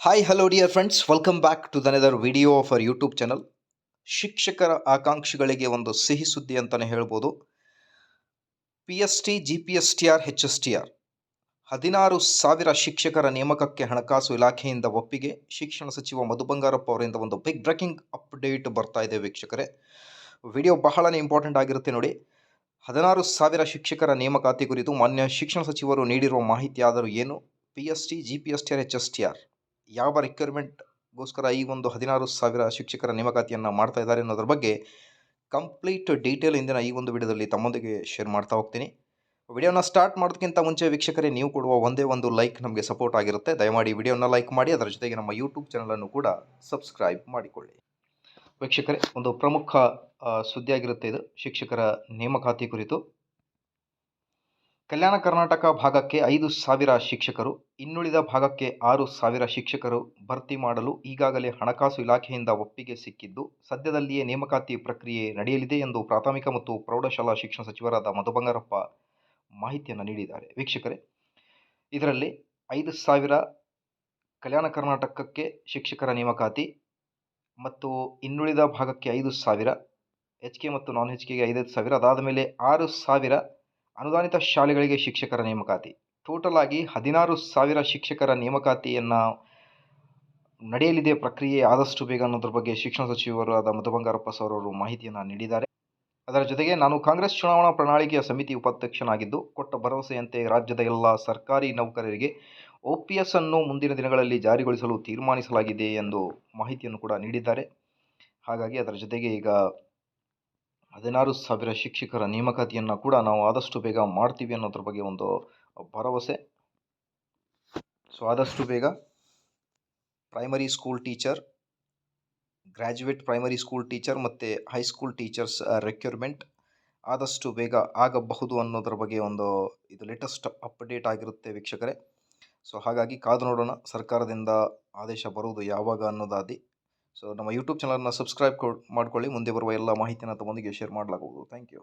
Hi hello dear friends welcome back to another video of our YouTube channel ಶಿಕ್ಷಕರ ಆಕಾಂಕ್ಷಿಗಳಿಗೆ ಒಂದು ಸಿಹಿ ಸುದ್ದಿ ಅಂತಲೇ ಹೇಳ್ಬೋದು. P S T G P S T R H S T R ಹದಿನಾರು ಸಾವಿರ ಶಿಕ್ಷಕರ ನೇಮಕಕ್ಕೆ ಹಣಕಾಸು ಇಲಾಖೆಯಿಂದ ಒಪ್ಪಿಗೆ. ಶಿಕ್ಷಣ ಸಚಿವ ಮಧು ಬಂಗಾರಪ್ಪ ಅವರಿಂದ ಒಂದು ಬಿಗ್ ಬ್ರೇಕಿಂಗ್ ಅಪ್ಡೇಟ್ ಬರ್ತಾ ಇದೆ ವೀಕ್ಷಕರೇ. ವಿಡಿಯೋ ಬಹಳನೇ ಇಂಪಾರ್ಟೆಂಟ್ ಆಗಿರುತ್ತೆ ನೋಡಿ. ಹದಿನಾರು ಸಾವಿರ ಶಿಕ್ಷಕರ ನೇಮಕಾತಿ ಕುರಿತು ಮಾನ್ಯ ಶಿಕ್ಷಣ ಸಚಿವರು ನೀಡಿರುವ ಮಾಹಿತಿ ಆದರೂ ಏನು? P S T G P S T R H S T R ಯಾವ ರಿಕ್ವೈರ್ಮೆಂಟ್ಗೋಸ್ಕರ ಈ ಒಂದು ಹದಿನಾರು ಸಾವಿರ ಶಿಕ್ಷಕರ ನೇಮಕಾತಿಯನ್ನು ಮಾಡ್ತಾ ಇದ್ದಾರೆ ಅನ್ನೋದ್ರ ಬಗ್ಗೆ ಕಂಪ್ಲೀಟ್ ಡೀಟೇಲ್ ಇಂದಿನ ಈ ಒಂದು ವಿಡಿಯೋದಲ್ಲಿ ತಮ್ಮೊಂದಿಗೆ ಶೇರ್ ಮಾಡ್ತಾ ಹೋಗ್ತೀನಿ. ವಿಡಿಯೋನ ಸ್ಟಾರ್ಟ್ ಮಾಡೋದಕ್ಕಿಂತ ಮುಂಚೆ ವೀಕ್ಷಕರೇ, ನೀವು ಕೊಡುವ ಒಂದೇ ಒಂದು ಲೈಕ್ ನಮಗೆ ಸಪೋರ್ಟ್ ಆಗಿರುತ್ತೆ. ದಯಮಾಡಿ ವಿಡಿಯೋನ ಲೈಕ್ ಮಾಡಿ, ಅದರ ಜೊತೆಗೆ ನಮ್ಮ ಯೂಟ್ಯೂಬ್ ಚಾನಲನ್ನು ಕೂಡ ಸಬ್ಸ್ಕ್ರೈಬ್ ಮಾಡಿಕೊಳ್ಳಿ. ವೀಕ್ಷಕರೇ, ಒಂದು ಪ್ರಮುಖ ಸುದ್ದಿಯಾಗಿರುತ್ತೆ ಇದು. ಶಿಕ್ಷಕರ ನೇಮಕಾತಿ ಕುರಿತು. ಕಲ್ಯಾಣ ಕರ್ನಾಟಕ ಭಾಗಕ್ಕೆ ಐದು ಸಾವಿರ ಶಿಕ್ಷಕರು, ಇನ್ನುಳಿದ ಭಾಗಕ್ಕೆ ಆರು ಸಾವಿರ ಶಿಕ್ಷಕರು ಭರ್ತಿ ಮಾಡಲು ಈಗಾಗಲೇ ಹಣಕಾಸು ಇಲಾಖೆಯಿಂದ ಒಪ್ಪಿಗೆ ಸಿಕ್ಕಿದ್ದು, ಸದ್ಯದಲ್ಲಿಯೇ ನೇಮಕಾತಿ ಪ್ರಕ್ರಿಯೆ ನಡೆಯಲಿದೆ ಎಂದು ಪ್ರಾಥಮಿಕ ಮತ್ತು ಪ್ರೌಢಶಾಲಾ ಶಿಕ್ಷಣ ಸಚಿವರಾದ ಮಧು ಬಂಗಾರಪ್ಪ ಮಾಹಿತಿಯನ್ನು ನೀಡಿದ್ದಾರೆ. ವೀಕ್ಷಕರೇ, ಇದರಲ್ಲಿ ಐದು ಸಾವಿರ ಕಲ್ಯಾಣ ಕರ್ನಾಟಕಕ್ಕೆ ಶಿಕ್ಷಕರ ನೇಮಕಾತಿ ಮತ್ತು ಇನ್ನುಳಿದ ಭಾಗಕ್ಕೆ ಐದು ಸಾವಿರ, ಎಚ್ ಕೆ ಮತ್ತು ನಾನ್ ಎಚ್ ಕೆಗೆ ಐದೈದು ಸಾವಿರ ಅದಾದ ಮೇಲೆ ಆರು ಸಾವಿರ ಅನುದಾನಿತ ಶಾಲೆಗಳಿಗೆ ಶಿಕ್ಷಕರ ನೇಮಕಾತಿ. ಟೋಟಲ್ ಆಗಿ ಹದಿನಾರು ಸಾವಿರ ಶಿಕ್ಷಕರ ನೇಮಕಾತಿಯನ್ನು ನಡೆಯಲಿದೆ ಪ್ರಕ್ರಿಯೆ ಆದಷ್ಟು ಬೇಗ ಅನ್ನೋದ್ರ ಬಗ್ಗೆ ಶಿಕ್ಷಣ ಸಚಿವರಾದ ಮಧು ಬಂಗಾರಪ್ಪ ಸರ್ ಅವರು ಮಾಹಿತಿಯನ್ನು ನೀಡಿದ್ದಾರೆ. ಅದರ ಜೊತೆಗೆ ನಾನು ಕಾಂಗ್ರೆಸ್ ಚುನಾವಣಾ ಪ್ರಣಾಳಿಕೆಯ ಸಮಿತಿ ಉಪಾಧ್ಯಕ್ಷನಾಗಿದ್ದು, ಕೊಟ್ಟ ಭರವಸೆಯಂತೆ ರಾಜ್ಯದ ಎಲ್ಲ ಸರ್ಕಾರಿ ನೌಕರರಿಗೆ ಒ ಪಿ ಎಸ್ ಅನ್ನು ಮುಂದಿನ ದಿನಗಳಲ್ಲಿ ಜಾರಿಗೊಳಿಸಲು ತೀರ್ಮಾನಿಸಲಾಗಿದೆ ಎಂದು ಮಾಹಿತಿಯನ್ನು ಕೂಡ ನೀಡಿದ್ದಾರೆ. ಹಾಗಾಗಿ ಅದರ ಜೊತೆಗೆ ಈಗ ಹದಿನಾರು ಸಾವಿರ ಶಿಕ್ಷಕರ ನೇಮಕಾತಿಯನ್ನು ಕೂಡ ನಾವು ಆದಷ್ಟು ಬೇಗ ಮಾಡ್ತೀವಿ ಅನ್ನೋದ್ರ ಬಗ್ಗೆ ಒಂದು ಭರವಸೆ. ಸೊ ಆದಷ್ಟು ಬೇಗ primary school teacher graduate primary school teacher ಮತ್ತು ಹೈಸ್ಕೂಲ್ ಟೀಚರ್ಸ್ ರೆಕ್ಯೂರ್ಮೆಂಟ್ ಆದಷ್ಟು ಬೇಗ ಆಗಬಹುದು ಅನ್ನೋದ್ರ ಬಗ್ಗೆ ಒಂದು ಇದು ಲೇಟೆಸ್ಟ್ ಅಪ್ಡೇಟ್ ಆಗಿರುತ್ತೆ ವೀಕ್ಷಕರೇ. ಸೊ ಹಾಗಾಗಿ ಕಾದು ನೋಡೋಣ ಸರ್ಕಾರದಿಂದ ಆದೇಶ ಬರುವುದು ಯಾವಾಗ ಅನ್ನೋದಾದಿ. ಸೊ ನಮ್ಮ ಯೂಟ್ಯೂಬ್ ಚಾನಲ್ನ ಸಬ್ಸ್ಕ್ರೈಬ್ ಮಾಡ್ಕೊಳ್ಳಿ. ಮುಂದೆ ಬರುವ ಎಲ್ಲ ಮಾಹಿತಿಯನ್ನು ತಮ್ಮೊಂದಿಗೆ ಶೇರ್ ಮಾಡಲಾಗುವುದು ಥ್ಯಾಂಕ್ ಯು